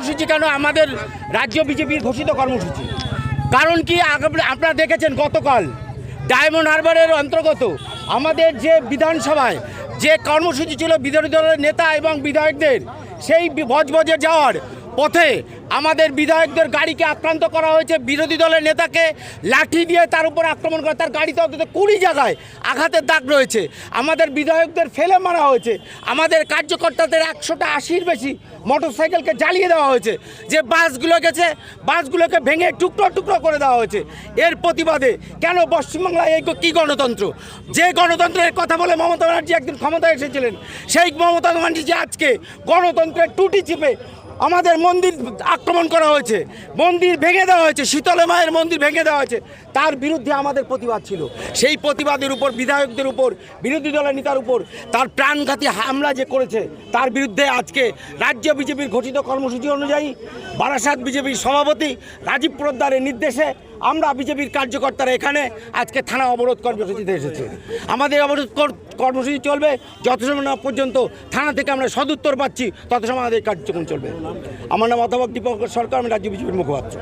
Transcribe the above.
কর্মসূচি কেন আমাদের রাজ্য বিজেপির ঘোষিত কর্মসূচি? কারণ কি আপনারা দেখেছেন গতকাল ডায়মন্ড হারবারের অন্তর্গত আমাদের যে বিধানসভায় যে কর্মসূচি ছিল বিরোধী দলের নেতা এবং বিধায়কদের, সেই বজবজে যাওয়ার পথে আমাদের বিধায়কদের গাড়িকে আক্রান্ত করা হয়েছে। বিরোধী দলের নেতাকে লাঠি দিয়ে তার উপর আক্রমণ করা তার গাড়িতে অন্তত কুড়ি জায়গায় আঘাতের দাগ রয়েছে। আমাদের বিধায়কদের ফেলে মারা হয়েছে। আমাদের কার্যকর্তাদের একশোটা আশির বেশি মোটরসাইকেলকে জ্বালিয়ে দেওয়া হয়েছে। যে বাসগুলো গেছে, বাসগুলোকে ভেঙে টুকরো টুকরো করে দেওয়া হয়েছে। এর প্রতিবাদে কেন পশ্চিমবাংলায় এই কী গণতন্ত্র? যে গণতন্ত্রের কথা বলে মমতা ব্যানার্জি একদিন ক্ষমতায় এসেছিলেন, সেই মমতা ব্যানার্জি আজকে গণতন্ত্রের টুটি চিপে আমাদের মন্দির আক্রমণ করা হয়েছে। মন্দির ভেঙে দেওয়া হয়েছে, শীতলে মায়ের মন্দির ভেঙে দেওয়া হয়েছে। তার বিরুদ্ধে আমাদের প্রতিবাদ ছিল। সেই প্রতিবাদের উপর, বিধায়কদের উপর, বিরোধী দলের নেতার উপর, তার প্রাণঘাতী হামলা যে করেছে, তার বিরুদ্ধে আজকে রাজ্য বিজেপির ঘোষিত কর্মসূচি অনুযায়ী বারাসাত বিজেপির সভাপতি রাজীব পোদ্দারের নির্দেশে আমরা বিজেপির কার্যকর্তারা এখানে আজকে থানা অবরোধ কর্মসূচিতে এসেছে। আমাদের অবরোধ কর- কর্মসূচি চলবে, যত সময় না পর্যন্ত থানা থেকে আমরা সদুত্তর পাচ্ছি, তত সময় আমাদের কার্যক্রম চলবে। আমার নাম অধ্যাপক দীপঙ্কর সরকার, আমি রাজ্য বিজেপির মুখপাত্র।